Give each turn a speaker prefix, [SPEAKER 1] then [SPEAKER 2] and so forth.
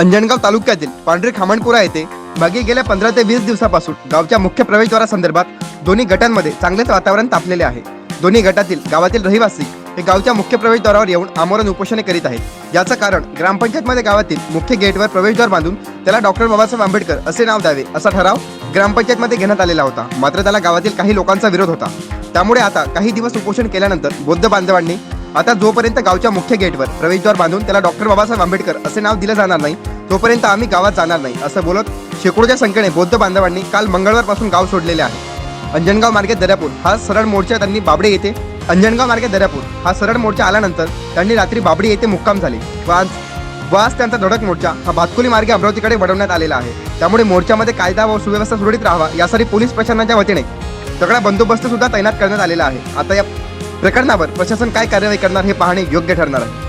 [SPEAKER 1] अंजनगाव तालुक्यातील पांढरे खामणपुरा येथे मागे गेल्या पंधरा ते वीस दिवसापासून गावच्या मुख्य प्रवेशद्वारासंदर्भात दोन्ही गटांमध्ये चांगलेच वातावरण तापलेले आहे. दोन्ही गटातील गावातील रहिवासी हे गावच्या मुख्य प्रवेशद्वारावर येऊन आमरण उपोषणे करीत आहेत. याचं कारण ग्रामपंचायतमध्ये गावातील मुख्य गेटवर प्रवेशद्वार बांधून त्याला डॉक्टर बाबासाहेब आंबेडकर असे नाव द्यावे असा ठराव ग्रामपंचायतमध्ये घेण्यात आलेला होता. मात्र त्याला गावातील काही लोकांचा विरोध होता. त्यामुळे आता काही दिवस उपोषण केल्यानंतर बौद्ध बांधवांनी आता जोपर्यंत गावच्या मुख्य गेटवर प्रवेशद्वार बांधून त्याला डॉक्टर बाबासाहेब आंबेडकर असे नाव दिलं जाणार नाही तोपर्यंत आम्ही गावात जाणार नाही असं बोलत शेकडोच्या संख्येने बौद्ध बांधवांनी काल मंगळवारपासून गाव सोडलेले आहे. अंजनगाव मार्गे दर्यापूर हा सरळ मोर्चा त्यांनी बाबडे येथे अंजनगाव मार्गे दर्यापूर हा सरळ मोर्चा आल्यानंतर त्यांनी रात्री बाबडी येथे मुक्काम झाले. व आज त्यांचा धडक मोर्चा हा भातकुली मार्गे अमरावतीकडे वडवण्यात आलेला आहे. त्यामुळे मोर्चामध्ये कायदा व सुव्यवस्था सुरळीत राहावा यासाठी पोलीस प्रशासनाच्या वतीने सगळा बंदोबस्त सुद्धा तैनात करण्यात आलेला आहे. आता या प्रकरणावर प्रशासन काय कार्यवाही करणार हे पाहणे योग्य ठरणार आहे.